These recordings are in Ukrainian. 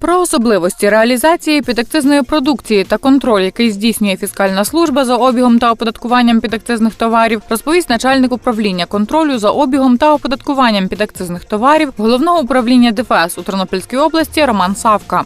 Про особливості реалізації підакцизної продукції та контроль, який здійснює фіскальна служба за обігом та оподаткуванням підакцизних товарів, розповість начальник управління контролю за обігом та оподаткуванням підакцизних товарів головного управління ДФС у Тернопільській області Роман Савка.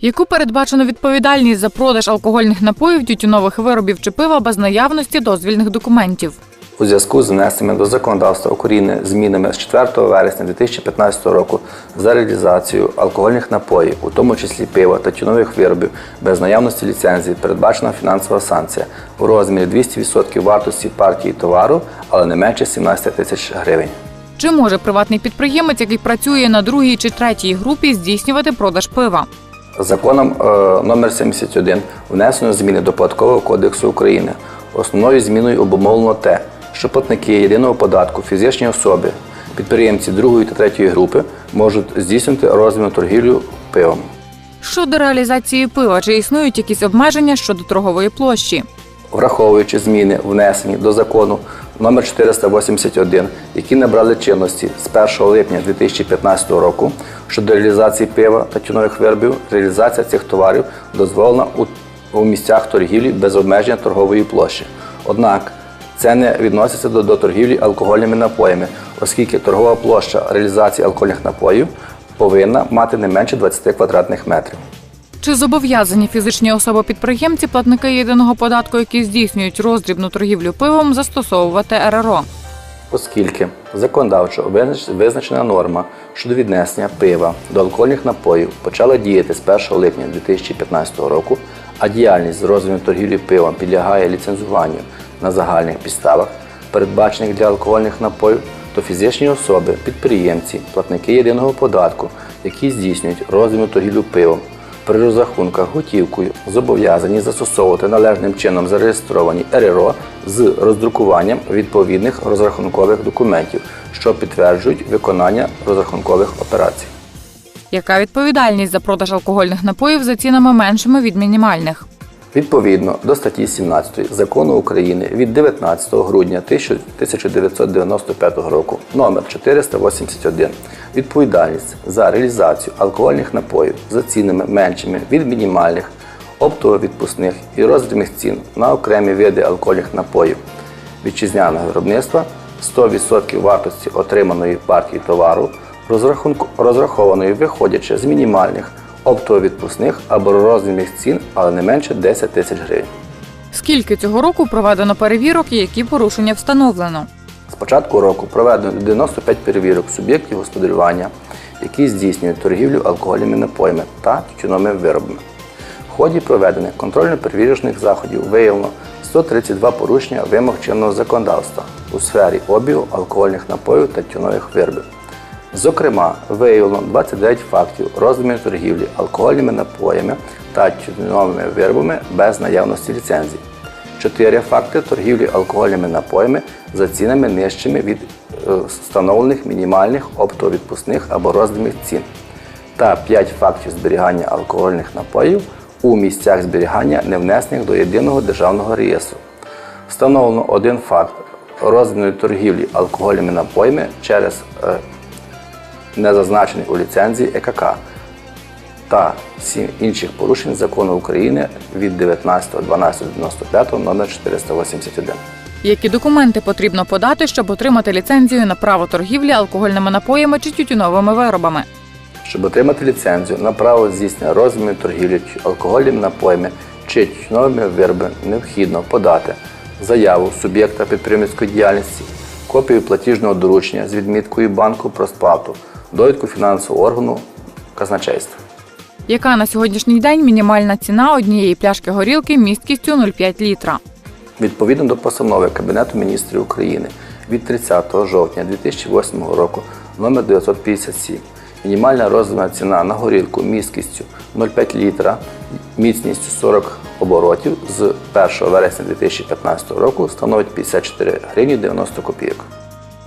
Яку передбачено відповідальність за продаж алкогольних напоїв, тютюнових виробів чи пива без наявності дозвільних документів? У зв'язку з внесеними до законодавства України змінами з 4 вересня 2015 року за реалізацію алкогольних напоїв, у тому числі пива та тюнових виробів, без наявності ліцензії, передбачена фінансова санкція у розмірі 200% вартості партії товару, але не менше 17 тисяч гривень. Чи може приватний підприємець, який працює на другій чи третій групі, здійснювати продаж пива? Законом е, номер 71 внесено зміни до Податкового кодексу України. Основною зміною обумовлено те, що платники єдиного податку фізичні особи, підприємці другої та третьої групи можуть здійснювати розмірну торгівлю пивом. Щодо реалізації пива, чи існують якісь обмеження щодо торгової площі? Враховуючи зміни, внесені до закону номер 481, які набрали чинності з 1 липня 2015 року щодо реалізації пива та тюнових виробів, реалізація цих товарів дозволена у, у місцях торгівлі без обмеження торгової площі. Однак це не відноситься до, до торгівлі алкогольними напоями, оскільки торгова площа реалізації алкогольних напоїв повинна мати не менше 20 квадратних метрів. Чи зобов'язані фізичні особи-підприємці, платники єдиного податку, які здійснюють роздрібну торгівлю пивом, застосовувати РРО? Оскільки законодавчо визначена норма щодо віднесення пива до алкогольних напоїв почала діяти з 1 липня 2015 року, а діяльність з розвитку торгівлі пивом підлягає ліцензуванню на загальних підставах, передбачених для алкогольних напоїв, то фізичні особи, підприємці, платники єдиного податку, які здійснюють розвитку торгівлю пивом, при розрахунках готівкою зобов'язані застосовувати належним чином зареєстровані РРО з роздрукуванням відповідних розрахункових документів, що підтверджують виконання розрахункових операцій. Яка відповідальність за продаж алкогольних напоїв за цінами меншими від мінімальних? Відповідно до статті 17 Закону України від 19 грудня 1995 року номер 481 відповідальність за реалізацію алкогольних напоїв за цінами меншими від мінімальних оптово-відпускних і роздрібних цін на окремі види алкогольних напоїв вітчизняного виробництва 100% вартості отриманої партії товару розрахованої виходячи з мінімальних оптово-відпускних або роздрібних цін, але не менше 10 тисяч гривень. Скільки цього року проведено перевірок і які порушення встановлено? З початку року проведено 95 перевірок суб'єктів господарювання, які здійснюють торгівлю алкогольними напоями та тютюновими виробами. В ході проведення контрольно-перевірочних заходів виявлено 132 порушення вимог чинного законодавства у сфері обігу алкогольних напоїв та тютюнових виробів. Зокрема, виявлено 29 фактів розміру торгівлі алкогольними напоями та тютюновими виробами без наявності ліцензій. 4 факти торгівлі алкогольними напоями за цінами нижчими від е, встановлених мінімальних оптовідпускних або роздрібних цін та 5 фактів зберігання алкогольних напоїв у місцях зберігання, не внесених до єдиного державного реєстру. Встановлено один факт роздрібної торгівлі алкогольними напоями через е, не зазначений у ліцензії ЕКК та сім інших порушень закону України від 19.12.95 номер 481. Які документи потрібно подати, щоб отримати ліцензію на право торгівлі алкогольними напоями чи тютюновими виробами? Щоб отримати ліцензію на право здійснення розмірної торгівлі алкогольними напоями чи тютюновими виробами, необхідно подати заяву суб'єкта підприємницької діяльності, копію платіжного доручення з відміткою банку про сплату, довідку фінансового органу казначейства. Яка на сьогоднішній день мінімальна ціна однієї пляшки горілки місткістю 0,5 літра? Відповідно до постанови Кабінету міністрів України від 30 жовтня 2008 року номер 957 мінімальна розмірна ціна на горілку місткістю 0,5 літра, міцністю 40 оборотів з 1 вересня 2015 року становить 54 гривні 90 копійок.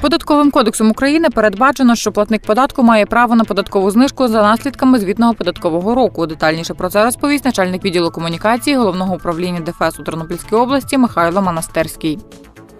Податковим кодексом України передбачено, що платник податку має право на податкову знижку за наслідками звітного податкового року. Детальніше про це розповість начальник відділу комунікації головного управління ДФС у Тернопільській області Михайло Монастирський.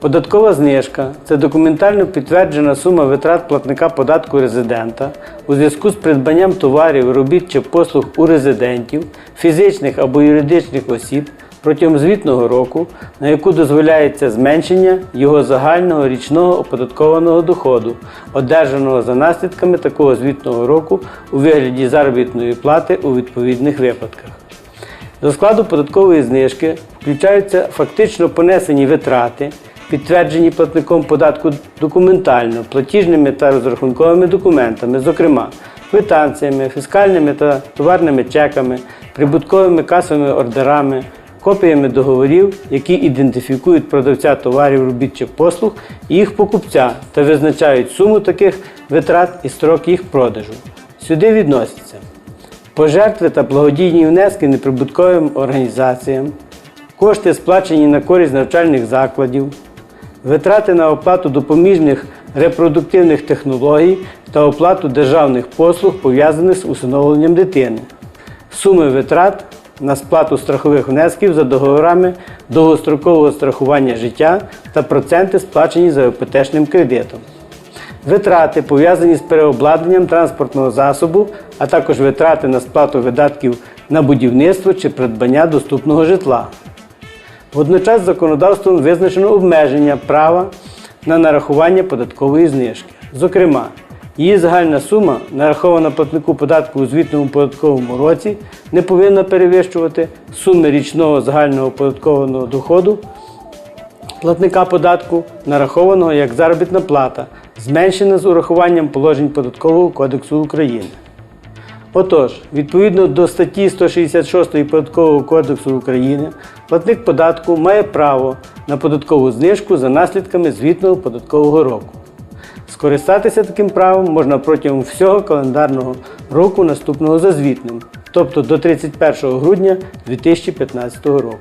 Податкова знижка це документально підтверджена сума витрат платника податку резидента у зв'язку з придбанням товарів, робіт чи послуг у резидентів, фізичних або юридичних осіб протягом звітного року, на яку дозволяється зменшення його загального річного оподаткованого доходу, одержаного за наслідками такого звітного року у вигляді заробітної плати у відповідних випадках. До складу податкової знижки включаються фактично понесені витрати, підтверджені платником податку документально, платіжними та розрахунковими документами, зокрема квитанціями, фіскальними та товарними чеками, прибутковими касовими ордерами, копіями договорів, які ідентифікують продавця товарів, робіт чи послуг їх покупця та визначають суму таких витрат і строк їх продажу. Сюди відносяться пожертви та благодійні внески неприбутковим організаціям, кошти сплачені на користь навчальних закладів, витрати на оплату допоміжних репродуктивних технологій та оплату державних послуг, пов'язаних з усиновленням дитини, суми витрат на сплату страхових внесків за договорами довгострокового страхування життя та проценти сплачені за іпотечним кредитом. Витрати пов'язані з переобладнанням транспортного засобу, а також витрати на сплату видатків на будівництво чи придбання доступного житла. Водночас законодавством визначено обмеження права на нарахування податкової знижки. Зокрема, її загальна сума, нарахована платнику податку у звітному податковому році, не повинна перевищувати суми річного загального оподаткованого доходу платника податку, нарахованого як заробітна плата, зменшена з урахуванням положень Податкового кодексу України. Отож, відповідно до статті 166 Податкового кодексу України, платник податку має право на податкову знижку за наслідками звітного податкового року. Скористатися таким правом можна протягом всього календарного року наступного за звітним, тобто до 31 грудня 2015 року.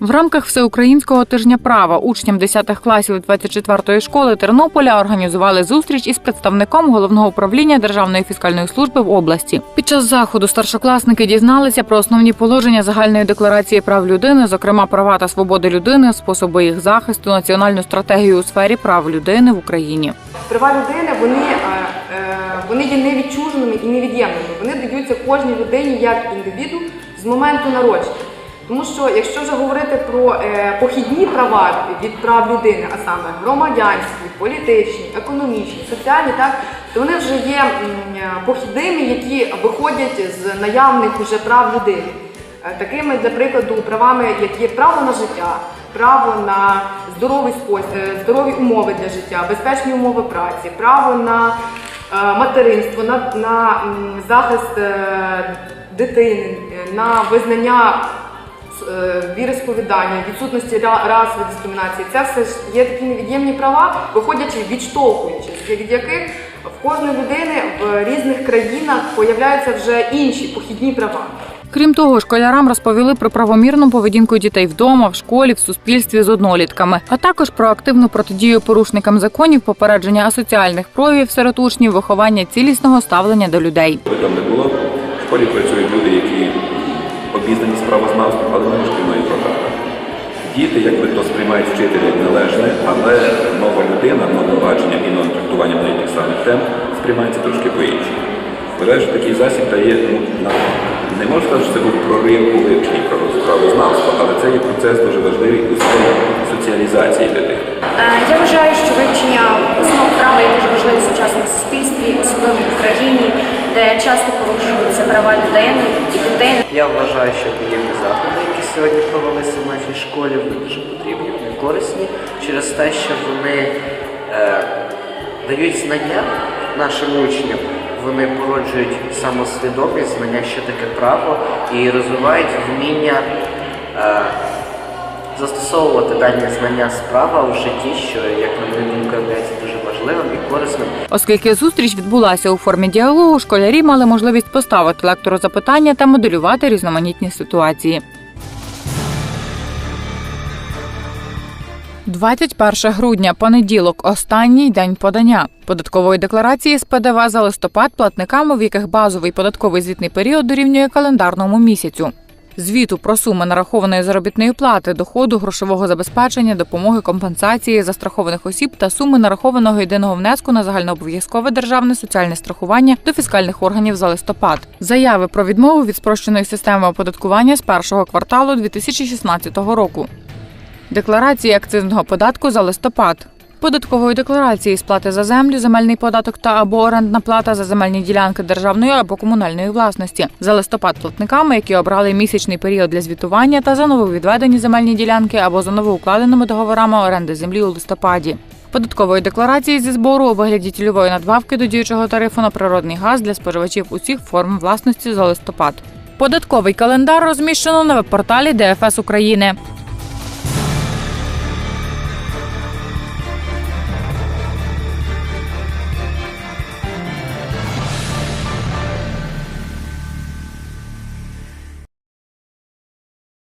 В рамках всеукраїнського тижня права учням 10 класів 24-ї школи Тернополя організували зустріч із представником головного управління Державної фіскальної служби в області. Під час заходу старшокласники дізналися про основні положення загальної декларації прав людини, зокрема права та свободи людини, способи їх захисту, національну стратегію у сфері прав людини в Україні. Права людини вони, е, е, вони є невідчуженими і невід'ємними. Вони даються кожній людині як індивіду з моменту народження. Тому що якщо вже говорити про е, похідні права від прав людини, а саме громадянські, політичні, економічні, соціальні, так то вони вже є е, похідними, які виходять з наявних уже прав людини. Е, Такими, для прикладу, правами, як є право на життя, право на здоровий спосіб, здорові умови для життя, безпечні умови праці, право на е, материнство, на, на захист е, дитини, е, на визнання е, віросповідання, відсутності ра- расової дискримінації. Це все ж є такі невід'ємні права, виходячи, відштовхуючись, від яких в кожної людини в різних країнах появляються вже інші похідні права. Крім того, школярам розповіли про правомірну поведінку дітей вдома, в школі, в суспільстві з однолітками, а також про активну протидію порушникам законів, попередження асоціальних проявів серед учнів, виховання цілісного ставлення до людей. Там не було, в школі працюють люди, які обізнані з правознавством, але не шкільної програми. Діти, якби то сприймають вчителя як належне, але нова людина, нове бачення і нове трактування на тих самих тем сприймається трошки по-іншому. Вважаю, що такий засіб дає, ну, на, не можу сказати, що це був прорив у вивченні право- правознавства, але це є процес дуже важливий у сфері соціалізації дитини. Е, Я вважаю, що вивчення основ права є дуже важливим в сучасному суспільстві, особливо в Україні, де часто порушуються права людини і дитини. Я вважаю, що подібні заходи, які сьогодні провелися в нашій школі, вони дуже потрібні, вони корисні через те, що вони е, дають знання нашим учням. Вони породжують самосвідомість, знання, що таке право, і розвивають вміння е, застосовувати дані знання з права у житті, що, як на мою думку, є дуже важливим і корисним. Оскільки зустріч відбулася у формі діалогу, школярі мали можливість поставити лектору запитання та моделювати різноманітні ситуації. 21 грудня, понеділок, останній день подання податкової декларації з ПДВ за листопад платникам, у яких базовий податковий звітний період дорівнює календарному місяцю. Звіту про суми нарахованої заробітної плати, доходу, грошового забезпечення, допомоги, компенсації застрахованих осіб та суми нарахованого єдиного внеску на загальнообов'язкове державне соціальне страхування до фіскальних органів за листопад. Заяви про відмову від спрощеної системи оподаткування з першого кварталу 2016 року. Декларації акцизного податку за листопад. Податкової декларації сплати за землю, земельний податок та або орендна плата за земельні ділянки державної або комунальної власності за листопад платниками, які обрали місячний період для звітування та за нововідведені земельні ділянки або за новоукладеними договорами оренди землі у листопаді. Податкової декларації зі збору у вигляді цільової надбавки до діючого тарифу на природний газ для споживачів усіх форм власності за листопад. Податковий календар розміщено на веб-порталі ДФС України.